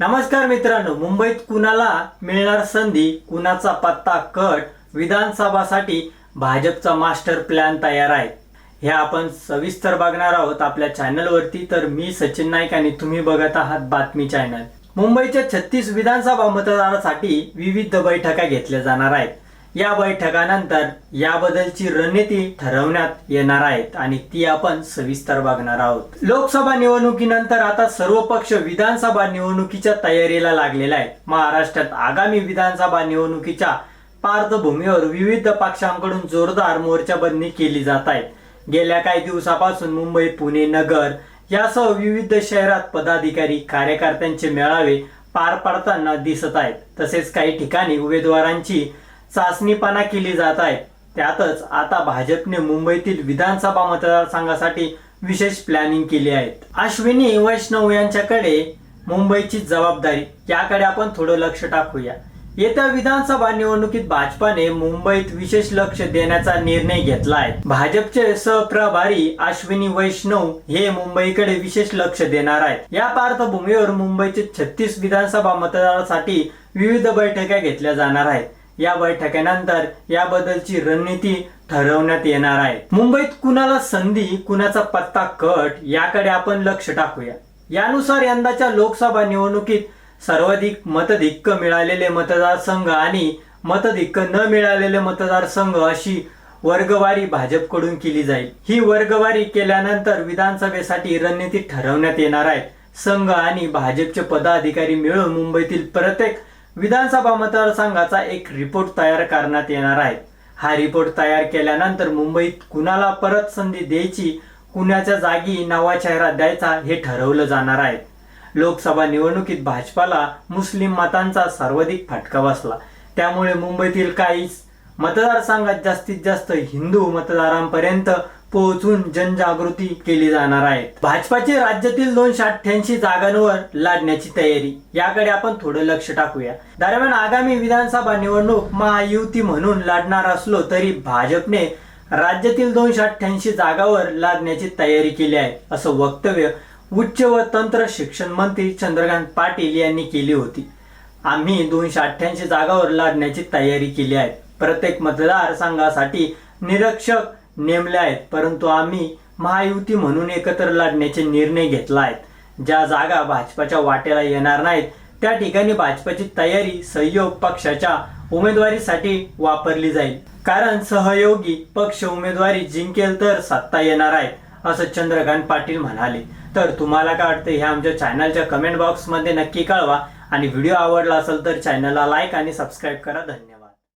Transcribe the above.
नमस्कार मित्रांनो मुंबईत कुणाला मिळणार संधी कुणाचा पत्ता कट विधानसभासाठी भाजपचा मास्टर प्लॅन तयार आहे. हे आपण सविस्तर बघणार आहोत आपल्या चॅनलवरती. तर मी सचिन नाईक आणि तुम्ही बघत आहात बातमी चॅनल. मुंबईच्या छत्तीस विधानसभा मतदारासाठी विविध बैठका घेतल्या जाणार आहेत. या बैठकानंतर याबद्दलची रणनीती ठरवण्यात येणार आहेत आणि ती आपण सविस्तर बघणार आहोत. लोकसभा निवडणुकीनंतर आता सर्व पक्ष विधानसभा निवडणुकीच्या तयारीला लागलेला आहे महाराष्ट्रात आगामी विधानसभा निवडणुकीच्या पार्श्वभूमीवर विविध पक्षांकडून जोरदार मोर्चाबंदी केली जात आहे. गेल्या काही दिवसापासून मुंबई पुणे नगर यासह विविध शहरात पदाधिकारी कार्यकर्त्यांचे मेळावे पार पाडताना दिसत आहेत. तसेच काही ठिकाणी उमेदवारांची चाचणीपणा केली जात आहे. त्यातच आता भाजपने मुंबईतील विधानसभा मतदारसंघासाठी विशेष प्लॅनिंग केली आहे. अश्विनी वैष्णव यांच्याकडे मुंबईची जबाबदारी याकडे आपण थोडं लक्ष टाकूया. येत्या विधानसभा निवडणुकीत भाजपाने मुंबईत विशेष लक्ष देण्याचा निर्णय घेतला आहे. भाजपचे सहप्रभारी अश्विनी वैष्णव हे मुंबईकडे विशेष लक्ष देणार आहेत. या पार्श्वभूमीवर मुंबईचे छत्तीस विधानसभा मतदारासाठी विविध बैठका घेतल्या जाणार आहेत. या बैठकीनंतर याबद्दलची रणनीती ठरवण्यात येणार आहे. मुंबईत कुणाला संधी कुणाचा पत्ता कट याकडे आपण लक्ष टाकूया. यानुसार यंदाच्या लोकसभा निवडणुकीत सर्वाधिक मतधिक्क मिळालेले मतदारसंघ आणि मतधिक्क न मिळालेले मतदारसंघ अशी वर्गवारी भाजपकडून केली जाईल. ही वर्गवारी केल्यानंतर विधानसभेसाठी रणनीती ठरवण्यात येणार आहे. संघ आणि भाजपचे पदाधिकारी मिळून मुंबईतील प्रत्येक विधानसभा मतदारसंघाचा एक रिपोर्ट तयार करण्यात येणार आहे. हा रिपोर्ट तयार केल्यानंतर मुंबईत कुणाला परत संधी द्यायची कुणाच्या जागी नवा चेहरा द्यायचा हे ठरवलं जाणार आहे. लोकसभा निवडणुकीत भाजपाला मुस्लिम मतांचा सर्वाधिक फटका बसला. त्यामुळे मुंबईतील काही मतदारसंघात जास्तीत जास्त हिंदू मतदारांपर्यंत पोहोचून जनजागृती केली जाणार आहे. भाजपाची राज्यातील दोनशे अठ्ठ्याऐंशी जागांवर लढण्याची तयारी. याकडे आपण थोडं लक्ष टाकूया. दरम्यान आगामी विधानसभा निवडणूक महायुती म्हणून लढणार असलो तरी भाजपने राज्यातील दोनशे अठ्ठ्याऐंशी जागावर लढण्याची तयारी केली आहे असं वक्तव्य उच्च व तंत्र शिक्षण मंत्री चंद्रकांत पाटील यांनी केली होती. आम्ही दोनशे अठ्ठ्याऐंशी जागावर लढण्याची तयारी केली आहे. प्रत्येक मतदारसंघासाठी निरीक्षक नेमल्या आहेत. परंतु आम्ही महायुती म्हणून एकत्र लढण्याचे निर्णय घेतला आहेत ज्या जागा भाजपाच्या वाट्याला येणार नाहीत त्या ठिकाणी भाजपाची तयारी सहयोग पक्षाच्या उमेदवारीसाठी वापरली जाईल. कारण सहयोगी पक्ष उमेदवारी जिंकेल तर सत्ता येणार आहे असं चंद्रकांत पाटील म्हणाले. तर तुम्हाला काय वाटतं? हे आमच्या चॅनलच्या कमेंट बॉक्समध्ये नक्की कळवा. आणि व्हिडिओ आवडला असेल तर चॅनलला लाईक आणि सबस्क्राईब करा. धन्यवाद.